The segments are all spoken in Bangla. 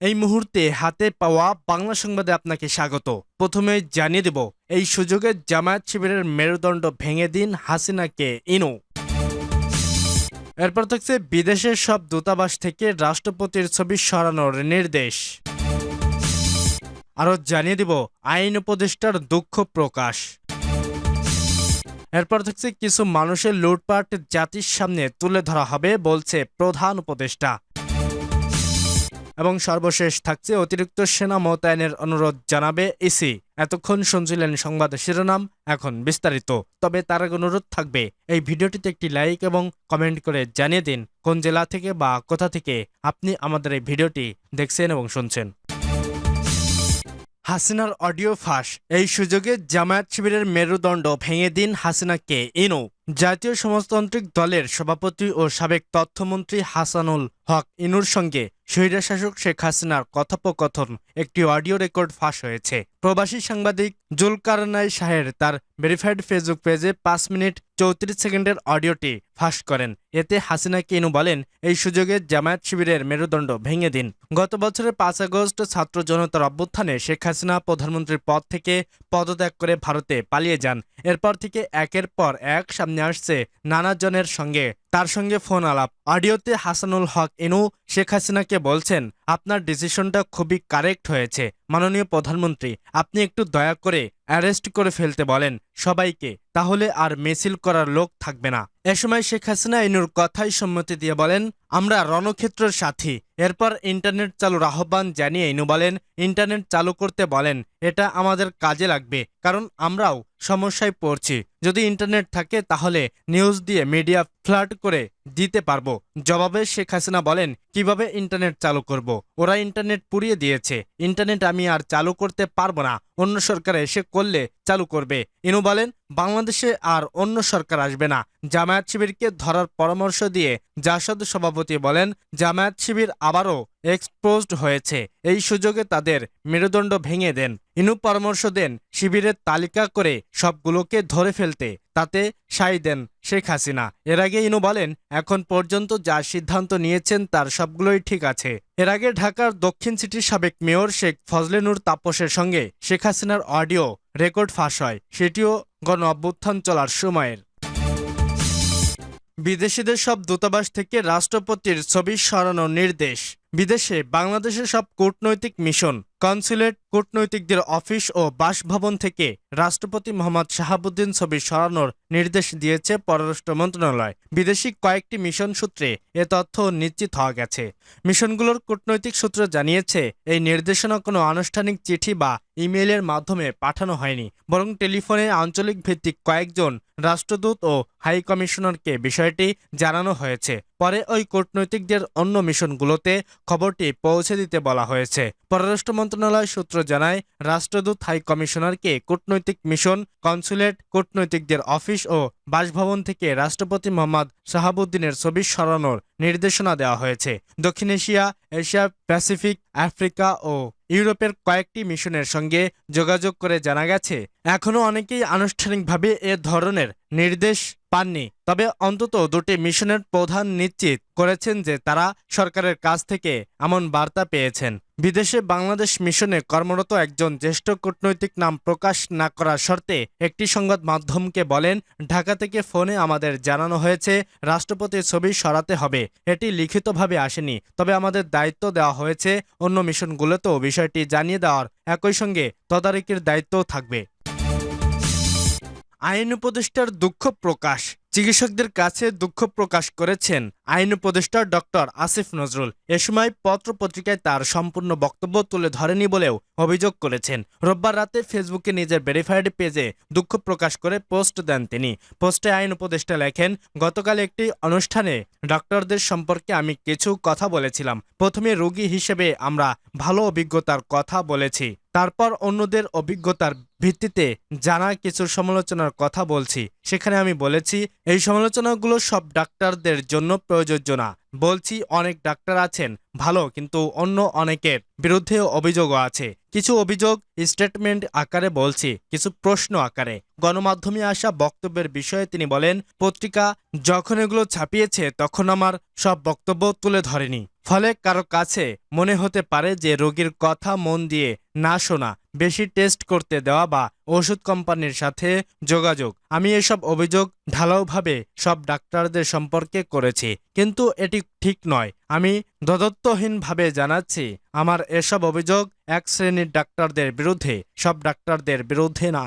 এই মুহূর্তে হাতে পাওয়া বাংলা সংবাদে আপনাকে স্বাগত। প্রথমে জানিয়ে দেব, এই সুযোগে জামায়াত শিবিরের মেরুদণ্ড ভেঙে দিন হাসিনাকে ইনু। এরপর থাকছে বিদেশের সব দূতাবাস থেকে রাষ্ট্রপতির ছবি সরানোর নির্দেশ। আরও জানিয়ে দিব, আইন উপদেষ্টার দুঃখ প্রকাশ। এরপর থাকছে কিছু মানুষের লুটপাট জাতির সামনে তুলে ধরা হবে বলছে প্রধান উপদেষ্টা। এবং সর্বশেষ থাকছে অতিরিক্ত সেনা মোতায়েনের অনুরোধ জানাবে ইসি এতক্ষণ শুনছিলেন সংবাদ শিরোনাম, এখন বিস্তারিত। তবে তার অনুরোধ থাকবে, এই ভিডিওটিতে একটি লাইক এবং কমেন্ট করে জানিয়ে দিন কোন জেলা থেকে বা কোথা থেকে আপনি আমাদের এই ভিডিওটি দেখছেন এবং শুনছেন। হাসিনার অডিও ফাঁস, এই সুযোগে জামায়াত শিবিরের মেরুদণ্ড ভেঙে দিন হাসিনাকে, ইনো। জাতীয় সমাজতান্ত্রিক দলের সভাপতি ও সাবেক তথ্যমন্ত্রী হাসানুল হক, ইনুর সঙ্গে স্বৈরাশাসক শেখ হাসিনার কথোপকথন, একটি অডিও রেকর্ড ফাঁস হয়েছে। প্রবাসী সাংবাদিক জুলকারনাই শাহের তার ভেরিফাইড ফেসবুক পেজে পাঁচ মিনিট চৌত্রিশ সেকেন্ডের অডিওটি ফাঁস করেন। এতে হাসিনা কিনু বলেন, এই সুযোগে জামায়াত শিবিরের মেরুদণ্ড ভেঙে দিন। গত বছরের পাঁচ আগস্ট ছাত্র জনতার অভ্যুত্থানে শেখ হাসিনা প্রধানমন্ত্রীর পদ থেকে পদত্যাগ করে ভারতে পালিয়ে যান। এরপর থেকে একের পর এক সামনে আসছে নানা জনের সঙ্গে। তার সঙ্গে ফোন আলাপ। অডিওতে হাসানুল হক এনু শেখ হাসিনাকে বলছেন আপনার ডিসিশনটা খুবই কারেক্ট হয়েছে। মাননীয় প্রধানমন্ত্রী, আপনি একটু দয়া করে অ্যারেস্ট করে ফেলতে বলেন সবাইকে, তাহলে আর মেসিল করার লোক থাকবে না। এ সময় শেখ হাসিনা ইনুর কথাই সম্মতি দিয়ে বলেন, আমরা রণক্ষেত্রের সাথী। এরপর ইন্টারনেট চালুর আহ্বান জানিয়ে ইনু বলেন, ইন্টারনেট চালু করতে বলেন, এটা আমাদের কাজে লাগবে, কারণ আমরাও সমস্যায় পড়ছি। যদি ইন্টারনেট থাকে তাহলে নিউজ দিয়ে মিডিয়া ফ্লাড করে দিতে পারব। জবাবে শেখ হাসিনা বলেন, কীভাবে ইন্টারনেট চালু করব। ওরা ইন্টারনেট পুড়িয়ে দিয়েছে। ইন্টারনেট আমি আর চালু করতে পারব না। অন্য সরকার এসে করলে চালু করবে। ইনু বলেন, বাংলাদেশে আর অন্য সরকার আসবে না। জামায়াত শিবিরকে ধরার পরামর্শ দিয়ে জাসদ সভাপতি বলেন, জামায়াত শিবির আবারও এক্সপোজড হয়েছে। এই সুযোগে তাদের মেরুদণ্ড ভেঙে দেন। ইনু পরামর্শ দেন, শিবিরের তালিকা করে সবগুলোকে ধরে ফেলতে, তাতে সাই দেন শেখ হাসিনা। এর আগে ইনু বলেন, এখন পর্যন্ত যা সিদ্ধান্ত নিয়েছেন তার সবগুলোই ঠিক আছে। এর আগে ঢাকার দক্ষিণ সিটির সাবেক মেয়র শেখ ফজলে নূর তাপসের সঙ্গে শেখ হাসিনার অডিও রেকর্ড ফাঁস হয়। সেটিও গণ অভ্যুত্থান চলার সময়ের। বিদেশিদের সব দূতাবাস থেকে রাষ্ট্রপতির ছবি সরানোর নির্দেশ। বিদেশে বাংলাদেশের সব কূটনৈতিক মিশন, কনসুলেট কূটনৈতিকদের অফিস ও বাসভবন থেকে রাষ্ট্রপতি মোহাম্মদ শাহাবুদ্দিন ছবি সরানোর নির্দেশ দিয়েছে পররাষ্ট্র মন্ত্রণালয়। বিদেশি কয়েকটি মিশন সূত্রে এ তথ্য নিশ্চিত হওয়া গেছে। মিশনগুলোর কূটনৈতিক সূত্র জানিয়েছে, এই নির্দেশনা কোনো আনুষ্ঠানিক চিঠি বা ইমেইলের মাধ্যমে পাঠানো হয়নি, বরং টেলিফোনে আঞ্চলিক ভিত্তিক কয়েকজন রাষ্ট্রদূত ও হাই কমিশনারকে বিষয়টি জানানো হয়েছে। পরে ওই কূটনৈতিকদের অন্য মিশনগুলোতে খবরটি পৌঁছে দিতে বলা হয়েছে। পররাষ্ট্র মন্ত্রণালয় সূত্র জানায়, রাষ্ট্রদূত হাই কমিশনারকে কূটনৈতিক মিশন, কনসুলেট, কূটনৈতিকদের অফিস ও বাসভবন থেকে রাষ্ট্রপতি মোহাম্মদ শাহাবুদ্দিনের ছবি সরানোর নির্দেশনা দেওয়া হয়েছে। দক্ষিণ এশিয়া এশিয়া প্যাসিফিক, আফ্রিকা ও ইউরোপের কয়েকটি মিশনের সঙ্গে যোগাযোগ করে জানা গেছে, এখনও অনেকেই আনুষ্ঠানিকভাবে এ ধরনের নির্দেশ পাননি। তবে অন্তত দুটি মিশনের প্রধান নিশ্চিত করেছেন যে তারা সরকারের কাছ থেকে এমন বার্তা পেয়েছেন। বিদেশে বাংলাদেশ মিশনে কর্মরত একজন জ্যেষ্ঠ কূটনৈতিক নাম প্রকাশ না করার শর্তে একটি সংবাদ মাধ্যমকে বলেন, ঢাকা থেকে ফোনে আমাদের জানানো হয়েছে, রাষ্ট্রপতির ছবি সরাতে হবে। এটি লিখিতভাবে আসেনি। তবে আমাদের দায়িত্ব দেওয়া হয়েছে। অন্য মিশনগুলোতেও বিষয়টি জানিয়ে দেওয়ার একই সঙ্গে তদারকির দায়িত্বও থাকবে। আইন উপদেষ্টার দুঃখ প্রকাশ। চিকিৎসকদের কাছে দুঃখ প্রকাশ করেছেন আইন উপদেষ্টা ডক্টর আসিফ নজরুল। এ সময় পত্র পত্রিকায় তার সম্পূর্ণ বক্তব্য তুলে ধরেনি বলেও অভিযোগ করেছেন। রোববার রাতে ফেসবুকে নিজের ভেরিফাইড পেজে দুঃখ প্রকাশ করে পোস্ট দেন তিনি। পোস্টে আইন উপদেষ্টা লেখেন, গতকাল একটি অনুষ্ঠানে ডক্টরদের সম্পর্কে আমি কিছু কথা বলেছিলাম। প্রথমে রোগী হিসেবে আমরা ভালো অভিজ্ঞতার কথা বলেছি। তারপর অন্যদের অভিজ্ঞতার ভিত্তিতে জানা কিছু সমালোচনার কথা বলছি। সেখানে আমি বলেছি, এই সমালোচনাগুলো সব ডাক্তারদের জন্য প্রযোজ্য না। বলছি অনেক ডাক্তার আছেন, ভালো, কিন্তু অন্য অনেকের বিরুদ্ধেও অভিযোগও আছে। কিছু অভিযোগ স্টেটমেন্ট আকারে বলছি, কিছু প্রশ্ন আকারে। গণমাধ্যমে আসা বক্তব্যের বিষয়ে তিনি বলেন, পত্রিকা যখন এগুলো ছাপিয়েছে, তখন আমার সব বক্তব্য তুলে ধরেনি। ফলে কারও কাছে মনে হতে পারে যে রোগীর কথা মন দিয়ে না শোনা বেশি টেস্ট করতে দেওয়া বা ওষুধ কোম্পানির সাথে যোগাযোগ। আমি এসব অভিযোগ ঢালাওভাবে সব ডাক্তারদের সম্পর্কে করেছি, কিন্তু এটি ঠিক নয়। আমি দদত্বহীনভাবে জানাচ্ছি, আমার এসব অভিযোগ এক শ্রেণির ডাক্তারদের বিরুদ্ধে, সব ডাক্তারদের বিরুদ্ধে না।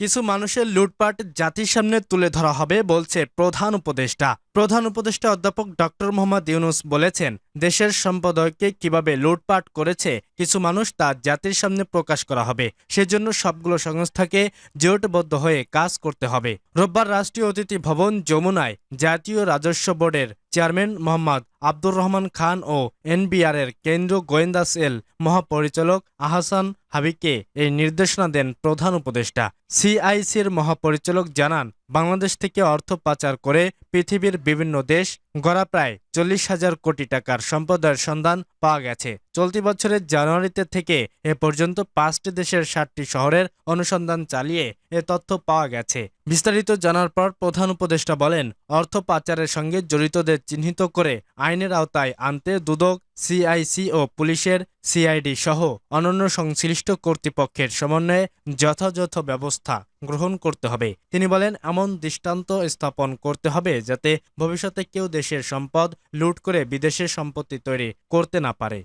কিছু মানুষের লুটপাট জাতির সামনে তুলে ধরা হবে বলছে প্রধান উপদেষ্টা। প্রধান উপদেষ্টা অধ্যাপক ডক্টর মোহাম্মদ ইউনুস বলেছেন, দেশের সম্পদকে কীভাবে লুটপাট করেছে কিছু মানুষ তা জাতির সামনে প্রকাশ করা হবে। সেজন্য সবগুলো সংস্থাকে জোটবদ্ধ হয়ে কাজ করতে হবে। রোববার রাষ্ট্রীয় অতিথি ভবন যমুনায় জাতীয় রাজস্ব বোর্ডের চেয়ারম্যান মোহাম্মদ আব্দুর রহমান খান ও এনবিআরের কেন্দ্রীয় গোয়েন্দা সেল মহাপরিচালক আহসান হাবিকে এই নির্দেশনা দেন প্রধান উপদেষ্টা। সিআইসির মহাপরিচালক জানান, বাংলাদেশ থেকে অর্থ পাচার করে পৃথিবীর বিভিন্ন দেশ গড়া প্রায় চল্লিশ হাজার কোটি টাকার সম্পদের সন্ধান পাওয়া গেছে। চলতি বছরের জানুয়ারিতে থেকে এ পর্যন্ত পাঁচটি দেশের ষাটটি শহরের অনুসন্ধান চালিয়ে এ তথ্য পাওয়া গেছে। বিস্তারিত জানার পর প্রধান উপদেষ্টা বলেন, অর্থ পাচারের সঙ্গে জড়িতদের চিহ্নিত করে আইনের আওতায় আনতে দুদক, সিআইসি ও পুলিশের সিআইডি সহ অনন্য সংশ্লিষ্ট কর্তৃপক্ষের সমন্বয়ে যথাযথ ব্যবস্থা গ্রহণ করতে হবে। তিনি বলেন, এমন দৃষ্টান্ত স্থাপন করতে হবে যাতে ভবিষ্যতে কেউ দেশের সম্পদ লুট করে বিদেশে সম্পত্তি তৈরি করতে না পারে।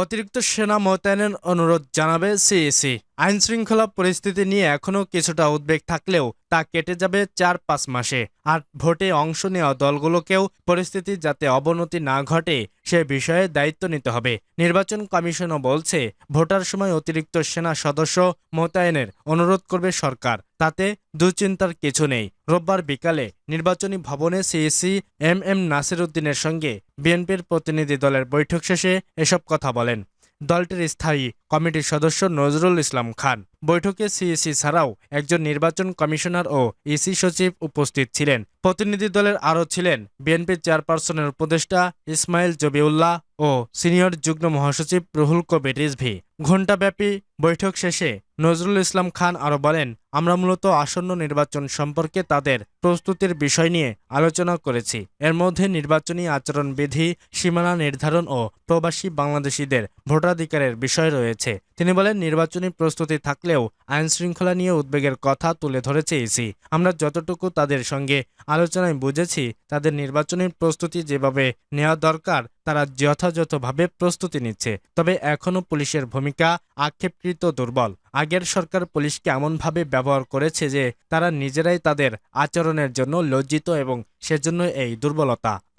অতিরিক্ত সেনা মোতায়েনের অনুরোধ জানাবে সিইসি। আইন শৃঙ্খলা পরিস্থিতি নিয়ে এখনও কিছুটা উদ্বেগ থাকলেও তা কেটে যাবে চার পাঁচ মাসে। আর ভোটে অংশ নেওয়া দলগুলোকেও পরিস্থিতি যাতে অবনতি না ঘটে, সে বিষয়ে দায়িত্ব নিতে হবে। নির্বাচন কমিশনও বলছে, ভোটার সময় অতিরিক্ত সেনা সদস্য মোতায়েনের অনুরোধ করবে সরকার। তাতে দুশ্চিন্তার কিছু নেই। রোববার বিকালে নির্বাচনী ভবনে সিইসি এম এম নাসির উদ্দিনের সঙ্গে বিএনপির প্রতিনিধি দলের বৈঠক শেষে এসব কথা বলেন। দলটির স্থায়ী কমিটির সদস্য নজরুল ইসলাম খান। বৈঠকে সিইসি ছাড়াও একজন নির্বাচন কমিশনার ও ইসি সচিব উপস্থিত ছিলেন। প্রতিনিধি দলের আরও ছিলেন বিএনপির চেয়ারপারসনের উপদেষ্টা ইসমাইল জবিউল্লাহ ও সিনিয়র যুগ্ম মহাসচিব রুহুল কবির রিজভি। ঘণ্টাব্যাপী বৈঠক শেষে নজরুল ইসলাম খান আরও বলেন, আমরা মূলত আসন্ন নির্বাচন সম্পর্কে তাদের প্রস্তুতির বিষয় নিয়ে আলোচনা করেছি। এর মধ্যে নির্বাচনী আচরণবিধি, সীমানা নির্ধারণ ও প্রবাসী বাংলাদেশিদের ভোটাধিকারের বিষয় রয়েছে। তিনি বলেন, নির্বাচনী প্রস্তুতি থাকলেও আইন শৃঙ্খলা নিয়ে উদ্বেগের কথা তুলে ধরেছে ইসি আমরা যতটুকু তাদের সঙ্গে আলোচনায় বুঝেছি, তাদের নির্বাচনের প্রস্তুতি যেভাবে নেওয়া দরকার, তারা যথাযথভাবে প্রস্তুতি নিচ্ছে। তবে এখনও পুলিশের ভূমিকা আক্ষেপকৃত দুর্বল। আগের সরকার পুলিশকে এমনভাবে ব্যবহার করেছে যে, তারা নিজেরাই তাদের আচরণের জন্য লজ্জিত এবং সেজন্য এই দুর্বলতা।